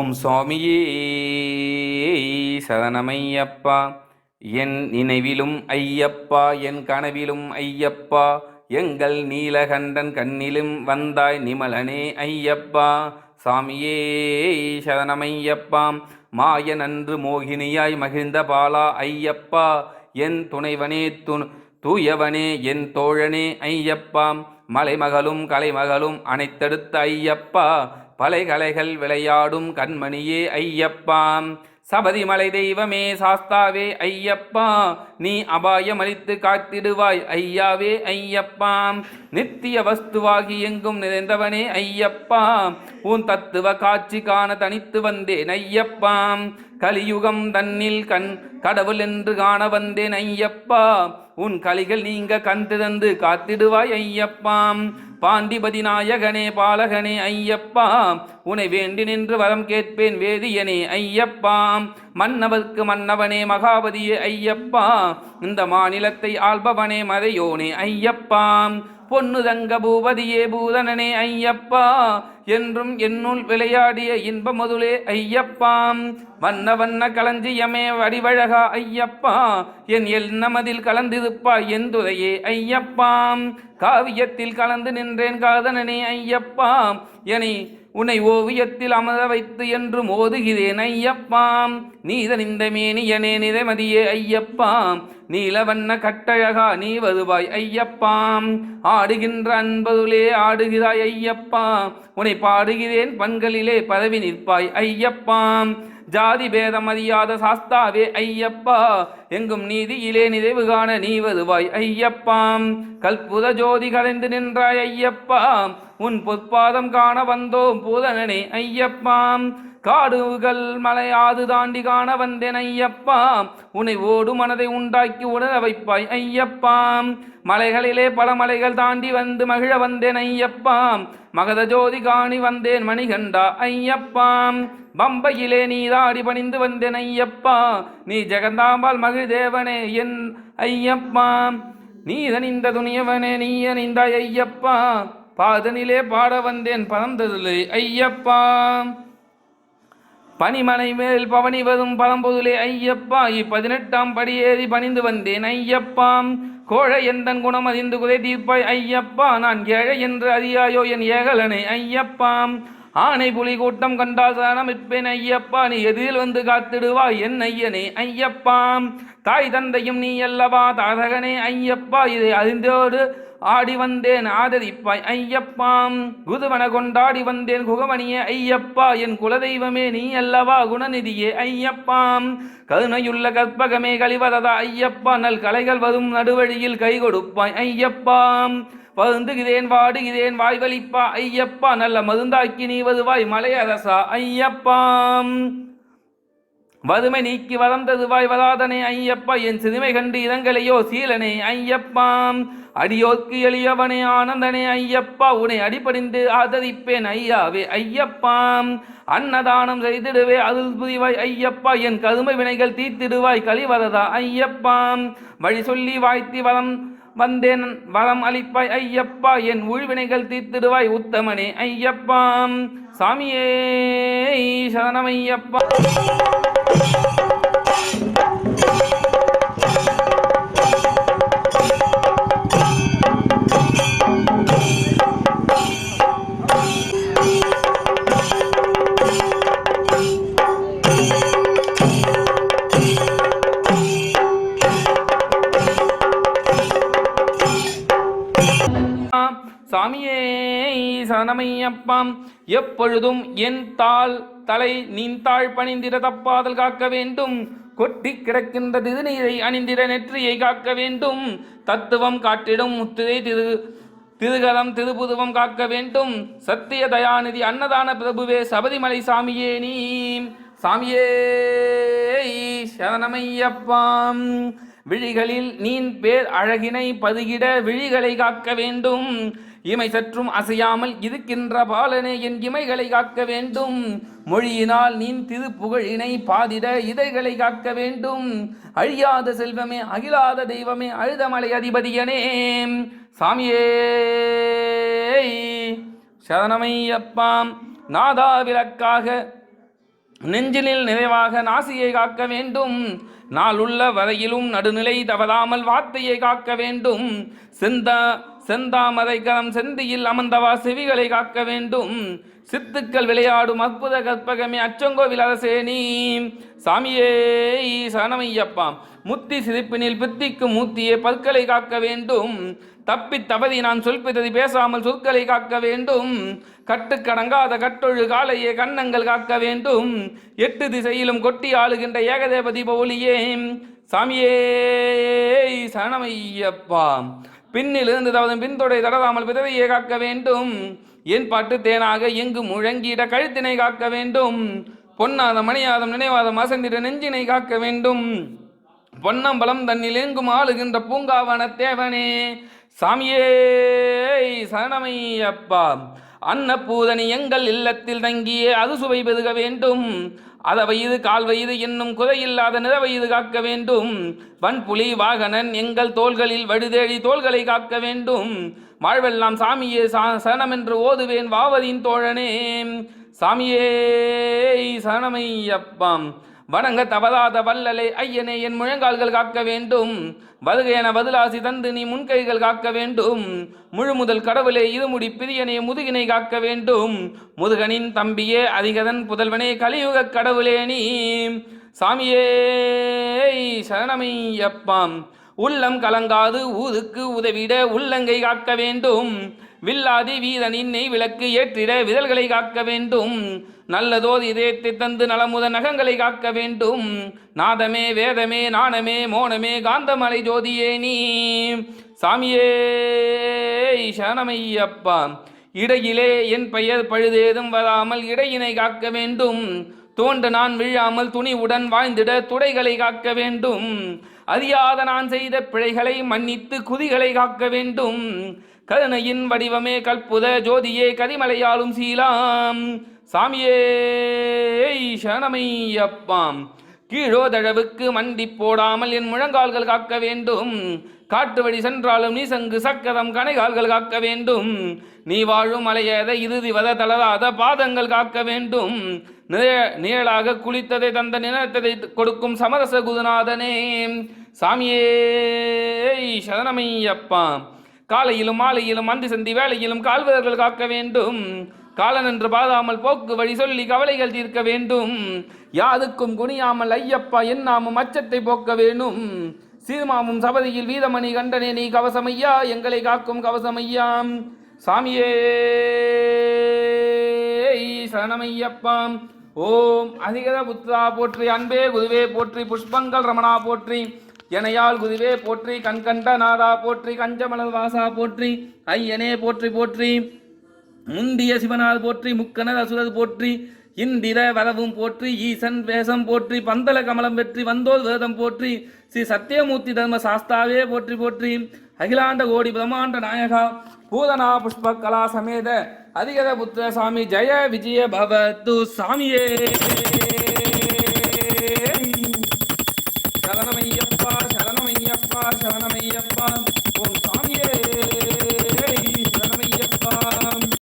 ஓம் சுவாமியே. சரணமையப்பா. என் நினைவிலும் ஐயப்பா என் கனவிலும் ஐயப்பா. எங்கள் நீலகண்டன் கண்ணிலும் வந்தாய் நிமலனே ஐயப்பா. சாமியே சரணமையப்பா. மாயன் அன்று மோகினியாய் மகிழ்ந்த பாலா ஐயப்பா. என் துணைவனே துண் தூயவனே என் தோழனே ஐயப்பாம் மலைமகளும் கலைமகளும் அனைத்தெடுத்த ஐயப்பா. பலைகலைகள் விளையாடும் கண்மணியே ஐயப்பாம் சபதிமலை தெய்வமே சாஸ்தாவே ஐயப்பா. நீ அபாயமளித்து காத்திடுவாய் ஐயாவே ஐயப்பாம் நித்திய வஸ்துவாகி எங்கும் நிறைந்தவனே ஐயப்பா. உன் தத்துவ காட்சி காண தனித்து வந்தேன் ஐயப்பாம் கலியுகம் தன்னில் கண் கடவுள் என்று காண வந்தேன் ஐயப்பா. உன் கலிகள் நீங்க கண் திறந்து காத்திடுவாய் ஐயப்பாம் பாண்டிபதி நாயகனே பாலகனே ஐயப்பா. உனை வேண்டி நின்று வரம் கேட்பேன் வேதியனே ஐயப்பா. மன்னவர்க்கு மன்னவனே மகாபதியே ஐயப்பா. இந்த மாநிலத்தை ஆள்பவனே மறையோனே ஐயப்பா. பொன்னு தங்க பூபதியே பூதனனே ஐயப்பா என்றும் என்னுள் விளையாடிய இன்ப முதலே ஐயப்பா. வண்ண வண்ண களஞ்சியமே வடிவழகா ஐயப்பா. என் எண்ணமதில் கலந்திருப்பா என் ஐயப்பாம் காவியத்தில் கலந்து நின்றேன் காதனனே ஐயப்பா. என உன்னை ஓவியத்தில் அமர வைத்து என்று மோதுகிறேன் ஐயப்பாம் நீதன் இந்த மேனியனே நிறமதியே ஐயப்பாம் நீலவண்ண கட்டழகா நீ வருவாய் ஐயப்பாம் ஆடுகின்ற அன்பதுலே ஆடுகிறாய் ஐயப்பா. உன்னை பாடுகிறேன் பண்களிலே பதவி நிற்பாய் ஐயப்பாம் ஜாதி பேதம் அறியாத சாஸ்தாவே ஐயப்பா. எங்கும் நீதியிலே நிறைவு காண நீ வருவாய் ஐயப்பாம் கல்புத ஜோதி கலைந்து நின்றாய் ஐயப்பா. உன் பொற்பாதம் காண வந்தோம் பூதனனே ஐயப்பாம் காடுகள் மலையாது தாண்டி காண வந்தேன் ஐயப்பா. உன்னை ஓடு மனதை உண்டாக்கி உணர வைப்பாய் ஐயப்பாம் மலைகளிலே பல மலைகள் தாண்டி வந்து மகிழ வந்தேன் ஐயப்பாம் மகத ஜோதி காணி வந்தேன் மணிகண்டா ஐயப்பாம் பம்பையிலே நீதாடி பணிந்து வந்தேன் ஐயப்பா. நீ ஜெகந்தாம்பாள் மகிழ் தேவனே என் ஐயப்பா. நீதனிந்த துணியவனே நீ அணிந்தாய் ஐயப்பா. பாதனிலே பாட வந்தேன் பறந்ததுலே ஐயப்பா. பனிமலை மேல் பவனி வரும் பழம்பொருளே ஐயப்பா. இப்பதினெட்டாம் படியேறி பணிந்து வந்தேன் ஐயப்பாம் கோழை எந்தன் குணம் அறிந்து குறை தீர்ப்பாய்? ஐயப்பா நான் ஏழை என்று அறியாயோ என் ஏகலனை? ஐயப்பாம் ஆனை புலி கூட்டம் கண்டால் சரணமிப்பேன் ஐயப்பா நீ எதிரில் வந்து காத்திடுவாய் என் ஐயனே. ஐயப்பாம் தாய் தந்தையும் நீ அல்லவா தாதகனே? ஐயப்பா இதை அறிந்தோடு ஆடி வந்தேன் ஆதரிப்பாய் ஐயப்பாம் குதுவன கொண்டாடி வந்தேன் குகமணியே ஐயப்பா. என் குலதெய்வமே நீ அல்லவா குணநிதியே ஐயப்பாம் கருணையுள்ள கற்பகமே கழிவததா ஐயப்பா. நல் கலைகள் வரும் நடுவழியில் கை கொடுப்பாய் ஐயப்பாம் வருந்துகிறேன் வாடுகிறேன் வாய்வழிப்பா ஐயப்பா. நல்ல மருந்தாக்கி நீ வருவாய் மலையரசா ஐயப்பாம் வறுமை நீக்கி வளர்ந்ததுவாய் வராதனே ஐயப்பா என் சிறுமை கண்டு இதங்களையோ சீலனே ஐயப்பாம் அடியோர்க்கு எளியவனே ஆனந்தனே ஐயப்பா உன்னை அடிபடிந்து ஆதரிப்பேன் ஐயாவே ஐயப்பாம் அன்னதானம் செய்திடுவே அருள் புரிவாய் ஐயப்பா என் கருமை வினைகள் தீர்த்திடுவாய் கலிவரதா ஐயப்பாம் வழி சொல்லி வாழ்த்தி வரம் வந்தேன் வரம் அளிப்பாய் ஐயப்பா என் உள்வினைகள் தீர்த்திடுவாய் உத்தமனே ஐயப்பாம் சாமியே சரணமையப்பா சரணமையப்பாம் எப்பொழுதும் என் தாள் தலை நீந்தாள் பணிந்திர தப்பாதல் காக்க வேண்டும். கொட்டி கிடக்கின்ற திருநீரை அணிந்திர நெற்றியை காக்க வேண்டும். தத்துவம் காட்டிடும் முத்திரை திரு திருகரம் திருபுதுவம் காக்க வேண்டும். சத்திய தயாநிதி அன்னதான பிரபுவே சபரிமலை சாமியே நீ. சாமியே சரணமையப்பாம் விழிகளில் நீன் பேர் அழகினை பதுகிட விழிகளை காக்க வேண்டும். இமை சற்றும் அசையாமல் இருக்கின்ற பாலனே என் இமைகளை காக்க வேண்டும். மொழியினால் நீன் திருப்புகழினை பாதிட இதழ்களை காக்க வேண்டும். அழியாத செல்வமே அகிலாத தெய்வமே அழுதமலை அதிபதியனே. சாமியே சரணமையப்பாம் நாதா விளக்காக நெஞ்சினில் நிறைவாக நாசியை காக்க வேண்டும். நாளுள்ள வரையிலும் நடுநிலை தவறாமல் வார்த்தையை காக்க வேண்டும். சிந்த செந்தாமரை கரம் செந்தியில் அமர்ந்தவா செவிகளை காக்க வேண்டும். சித்துக்கள் விளையாடும் அற்புத கற்பகமே அச்சங்கோவில் அரசேனி. சாமியே சரணமையப்பா. முத்தி சிரிப்பினில் பித்திக்கு மூத்தியே பற்களை காக்க வேண்டும். தப்பி தவறி நான் சொல்பிதறி பேசாமல் சொற்களை காக்க வேண்டும். கட்டுக்கடங்காத கட்டொழு காலையே கண்ணங்கள் காக்க வேண்டும். எட்டு திசையிலும் கொட்டி ஆளுகின்ற ஏகதேவதி பௌலியே சாமியே சரணமையப்பா. பின்னிலிருந்து தவது பின்தொடை தடராமல் விதவையை காக்க வேண்டும். என் பாட்டு தேனாக எங்கு முழங்கிட கழுத்தினை காக்க வேண்டும். பொன்னாதம் மணியாதம் நினைவாதம் அசந்திட நெஞ்சினை காக்க வேண்டும். பொன்னம்பலம் தன்னில் எங்கும் ஆளுகின்ற பூங்காவன தேவனே. சாமியே சரணமையப்பா. அன்னபூதனி எங்கள் இல்லத்தில் தங்கியே அது சுவை பெருக வேண்டும். அத வயது கால் வயது என்னும் குறையில்லாத நிற வயது காக்க வேண்டும். வன்புலி வாகனன் எங்கள் தோள்களில் வடுதேடி தோள்களை காக்க வேண்டும். வாழ்வெல்லாம் சாமியே சா சரணமென்று ஓதுவேன் வாவதின் தோழனே. சாமியே சரணமையப்பாம் வணங்க தவறாத வல்லலை ஐயனே என் முழங்கால்கள் காக்க வேண்டும். வருகையென பதிலாசி தந்து நீ முன்கைகள் காக்க வேண்டும். முழு முதல் கடவுளே இருமுடி பிரியனே முதுகினை காக்க வேண்டும். முதுகனின் தம்பியே அதிகதன் புதல்வனே கலியுக கடவுளே நீ. சாமியே சரணமையப்பாம் உள்ளம் கலங்காது ஊதுக்கு உதவிட உள்ளங்கை காக்க வேண்டும். வில்லாதி வீரனின் நெய் விளக்கு ஏற்றிட விதல்களை காக்க வேண்டும். நல்லதோது இதயத்தை தந்து நலமுத நகங்களை காக்க வேண்டும். நாதமே வேதமே நாணமே மோனமே காந்தமலை ஜோதியே நீ. சாமியே சரணமையப்பா. இடையிலே என் பெயர் பழுதேதும் வராமல் இடையினை காக்க வேண்டும். தோன்ற நான் விழாமல் துணிவுடன் வாழ்ந்திட துடைகளை காக்க வேண்டும். அறியாத நான் செய்த பிழைகளை மன்னித்து குதிகளை காக்க வேண்டும். கருணையின் வடிவமே கற்புத ஜோதியே கரிமலையாலும் சீலாம். சாமியே சரணமையப்பாம். கீழோதழவுக்கு மண்டி போடாமல் என் முழங்கால்கள் காக்க வேண்டும். காட்டு வழி சென்றாலும் நீ சங்கு சக்கரம் கணைகால்கள் காக்க வேண்டும். நீ வாழும் மலையேத இறுதி வத தளராத பாதங்கள் காக்க வேண்டும். நிழலாக குளித்ததை தந்த நிலத்ததை கொடுக்கும் சமரச குருநாதனே. சாமியே சரணமையப்பா காலையிலும் மாலையிலும் அந்தி சந்தி வேலையிலும் கால்வதர்கள் காக்க வேண்டும். காலன் என்று பாதாமல் போக்கு வழி சொல்லி கவலைகள் தீர்க்க வேண்டும். யாதுக்கும் குனியாமல் ஐயப்பா என்னாமும் அச்சத்தை போக்க வேணும் சீர்மாமும் சபதியில் வீதமணி கண்டனே நீ கவசமையா? எங்களை காக்கும் கவசமையாம் சாமியே சரணமையப்பாம் ஓம் அதிகத புத்தா போற்றி அன்பே குருவே போற்றி புஷ்பங்கள் ரமணா போற்றி. எனையால் குருவே போற்றி கண்கண்ட நாதா போற்றி கஞ்சமலர் வாசா போற்றி ஐயனே போற்றி போற்றி. முந்திய சிவனால் போற்றி முக்கணர் அசுரர் போற்றி இந்திர வரவும் போற்றி ஈசன் வேஷம் போற்றி பந்தல கமலம் வெற்றி வந்தோர் வேதம் போற்றி ஸ்ரீ சத்தியமூர்த்தி தர்ம சாஸ்தாவே போற்றி போற்றி. அகிலாண்ட கோடி பிரம்மாண்ட நாயகா பூதனா புஷ்ப கலா சமேத அதிகத புத்திர சாமி ஜெய விஜய பவத்து சாமியே. சரணமையப்பா சரணமையப்பா சரணமையப்பா